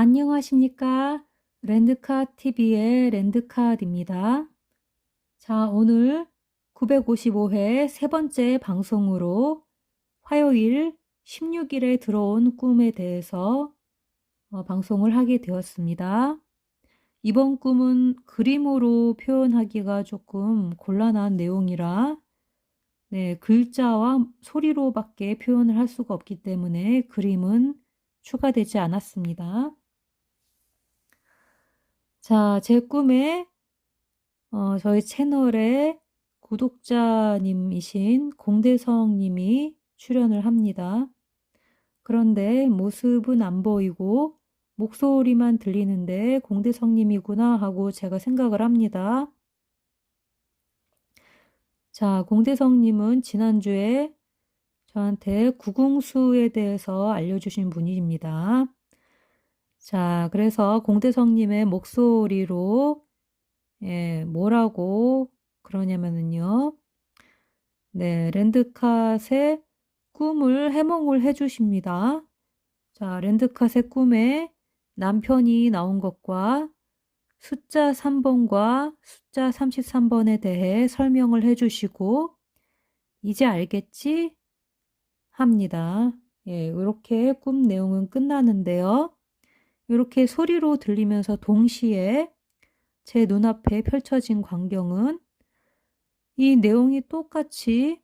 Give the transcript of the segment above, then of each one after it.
안녕하십니까. 랜드카 TV의 랜드카입니다. 자, 오늘 955회 세 번째 방송으로 화요일 16일에 들어온 꿈에 대해서 어, 방송을 하게 되었습니다. 이번 꿈은 그림으로 표현하기가 조금 곤란한 내용이라 네, 글자와 소리로밖에 표현을 할 수가 없기 때문에 그림은 추가되지 않았습니다. 자, 제 꿈에 어, 저희 채널의 구독자님이신 공대성 님이 출연을 합니다. 그런데 모습은 안 보이고 목소리만 들리는데 공대성 님이구나 하고 제가 생각을 합니다. 자, 공대성 님은 지난주에 저한테 구궁수에 대해서 알려주신 분입니다. 자, 그래서 공대성님의 목소리로, 예, 뭐라고 그러냐면은요. 네, 랜드캇의 꿈을 해몽을 해주십니다. 자, 랜드캇의 꿈에 남편이 나온 것과 숫자 3번과 숫자 33번에 대해 설명을 해주시고, 이제 알겠지? 합니다. 예, 이렇게 꿈 내용은 끝나는데요. 이렇게 소리로 들리면서 동시에 제 눈앞에 펼쳐진 광경은 이 내용이 똑같이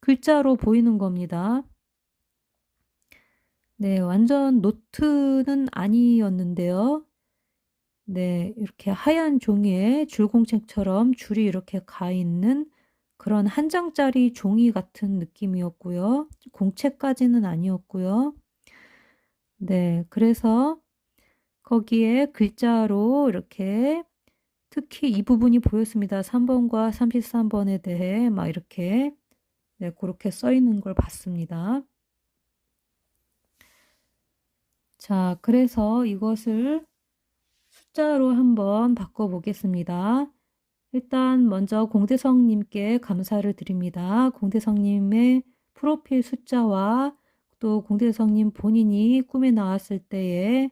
글자로 보이는 겁니다. 네, 완전 노트는 아니었는데요. 네, 이렇게 하얀 종이에 줄공책처럼 줄이 이렇게 가 있는 그런 한 장짜리 종이 같은 느낌이었고요. 공채까지는 아니었고요. 네, 그래서 거기에 글자로 이렇게 특히 이 부분이 보였습니다. 3번과 33번에 대해 막 이렇게 네, 그렇게 써 있는 걸 봤습니다. 자, 그래서 이것을 숫자로 한번 바꿔 보겠습니다. 일단 먼저 공대성님께 감사를 드립니다. 공대성님의 프로필 숫자와 또 공대성님 본인이 꿈에 나왔을 때에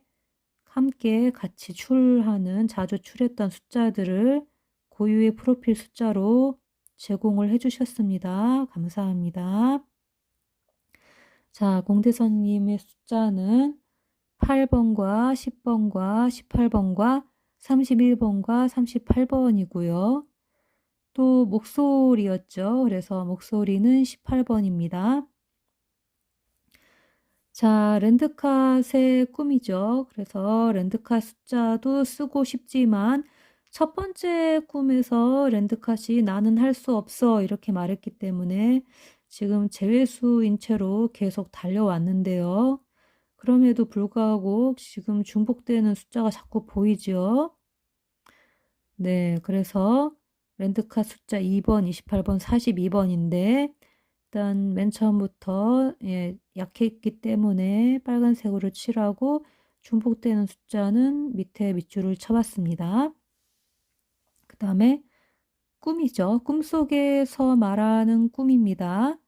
함께 같이 출하는 자주 출했던 숫자들을 고유의 프로필 숫자로 제공을 해주셨습니다. 감사합니다. 자, 공대성님의 숫자는 8번과 10번과 18번과 31번과 38번이고요. 또 목소리였죠. 그래서 목소리는 18번입니다. 자, 랜드캇의 꿈이죠. 그래서 랜드캇 숫자도 쓰고 싶지만 첫 번째 꿈에서 랜드캇이 나는 할 수 없어 이렇게 말했기 때문에 지금 제외수인 채로 계속 달려왔는데요. 그럼에도 불구하고 지금 중복되는 숫자가 자꾸 보이죠. 네, 그래서 랜드카 숫자 2번, 28번, 42번인데 일단 맨 처음부터 예, 약했기 때문에 빨간색으로 칠하고 중복되는 숫자는 밑에 밑줄을 쳐봤습니다. 그 다음에 꿈이죠. 꿈속에서 말하는 꿈입니다.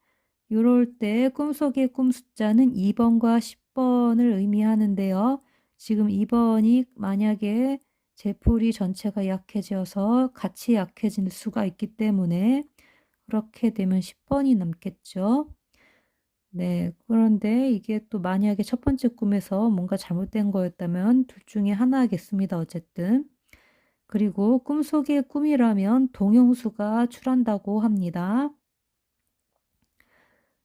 이럴 때 꿈속의 꿈 숫자는 2번과 10번을 의미하는데요. 지금 2번이 만약에 제풀이 전체가 약해져서 같이 약해질 수가 있기 때문에 그렇게 되면 10번이 남겠죠. 네, 그런데 이게 또 만약에 첫 번째 꿈에서 뭔가 잘못된 거였다면 둘 중에 하나겠습니다. 어쨌든. 그리고 꿈속의 꿈이라면 동영수가 출한다고 합니다.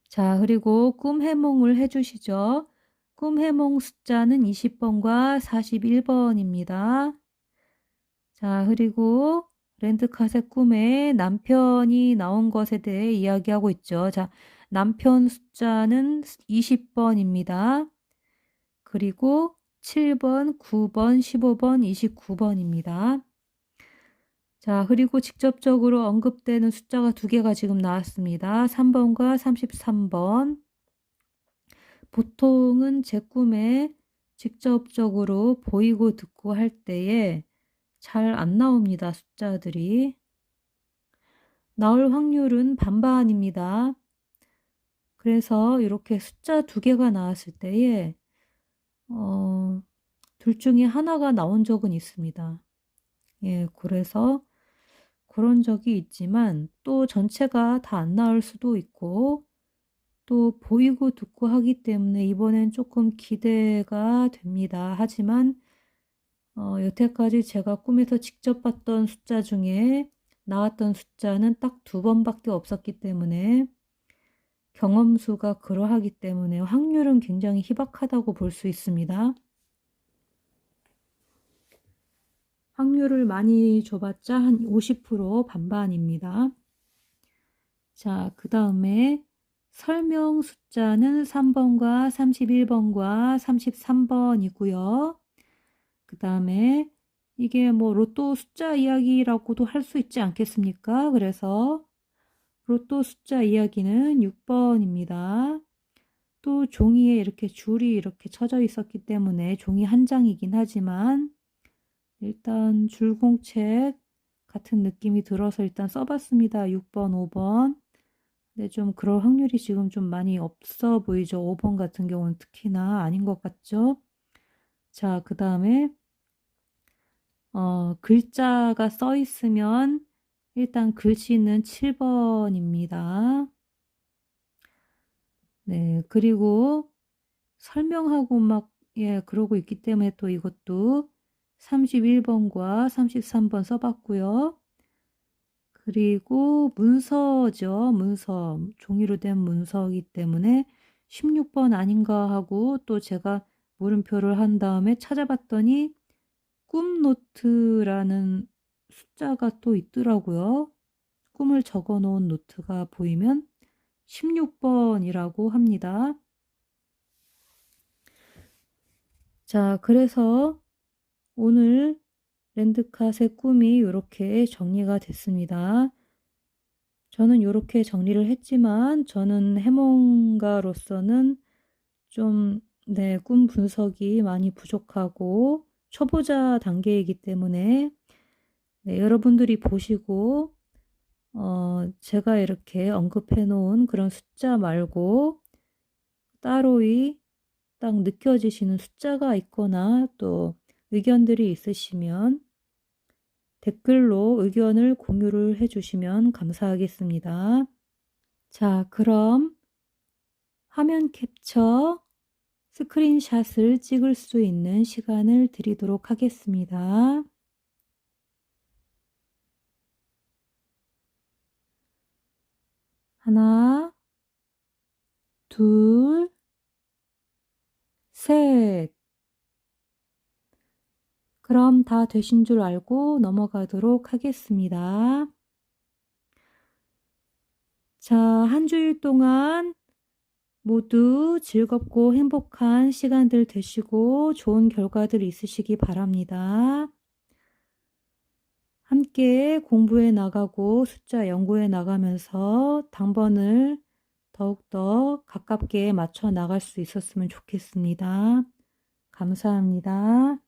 자, 그리고 꿈 해몽을 해주시죠. 꿈 해몽 숫자는 20번과 41번입니다. 자, 그리고 랜드카의 꿈에 남편이 나온 것에 대해 이야기하고 있죠. 자, 남편 숫자는 20번입니다. 그리고 7번, 9번, 15번, 29번입니다. 자, 그리고 직접적으로 언급되는 숫자가 두 개가 지금 나왔습니다. 3번과 33번. 보통은 제 꿈에 직접적으로 보이고 듣고 할 때에 잘 안 나옵니다. 숫자들이. 나올 확률은 반반입니다. 그래서 이렇게 숫자 두 개가 나왔을 때에 어, 둘 중에 하나가 나온 적은 있습니다. 예, 그래서 그런 적이 있지만 또 전체가 다 안 나올 수도 있고 또 보이고 듣고 하기 때문에 이번엔 조금 기대가 됩니다. 하지만 어, 여태까지 제가 꿈에서 직접 봤던 숫자 중에 나왔던 숫자는 딱 두 번밖에 없었기 때문에 경험수가 그러하기 때문에 확률은 굉장히 희박하다고 볼 수 있습니다. 확률을 많이 줘봤자 한 50% 반반입니다. 자, 그 다음에 설명 숫자는 3번과 31번과 33번이고요. 그 다음에 이게 뭐 로또 숫자 이야기라고도 할 수 있지 않겠습니까? 그래서 로또 숫자 이야기는 6번입니다. 또 종이에 이렇게 줄이 이렇게 쳐져 있었기 때문에 종이 한 장이긴 하지만 일단 줄공책 같은 느낌이 들어서 일단 써봤습니다. 6번, 5번. 근데 좀 그럴 확률이 지금 좀 많이 없어 보이죠. 5번 같은 경우는 특히나 아닌 것 같죠. 자, 그 다음에 어, 글자가 써 있으면 일단 글씨는 7번입니다. 네, 그리고 설명하고 막, 예, 그러고 있기 때문에 또 이것도 31번과 33번 써봤고요. 그리고 문서죠. 문서. 종이로 된 문서이기 때문에 16번 아닌가 하고 또 제가 물음표를 한 다음에 찾아봤더니 꿈노트라는 숫자가 또 있더라고요. 꿈을 적어 놓은 노트가 보이면 16번이라고 합니다. 자, 그래서 오늘 랜드캇의 꿈이 이렇게 정리가 됐습니다. 저는 이렇게 정리를 했지만 저는 해몽가로서는 좀, 네, 꿈 분석이 많이 부족하고 초보자 단계이기 때문에 네, 여러분들이 보시고 어, 제가 이렇게 언급해 놓은 그런 숫자 말고 따로이 딱 느껴지시는 숫자가 있거나 또 의견들이 있으시면 댓글로 의견을 공유를 해주시면 감사하겠습니다. 자, 그럼 화면 캡처 스크린샷을 찍을 수 있는 시간을 드리도록 하겠습니다. 하나, 둘, 셋. 그럼 다 되신 줄 알고 넘어가도록 하겠습니다. 자, 한 주일 동안 모두 즐겁고 행복한 시간들 되시고 좋은 결과들 있으시기 바랍니다. 함께 공부해 나가고 숫자 연구해 나가면서 당번을 더욱더 가깝게 맞춰 나갈 수 있었으면 좋겠습니다. 감사합니다.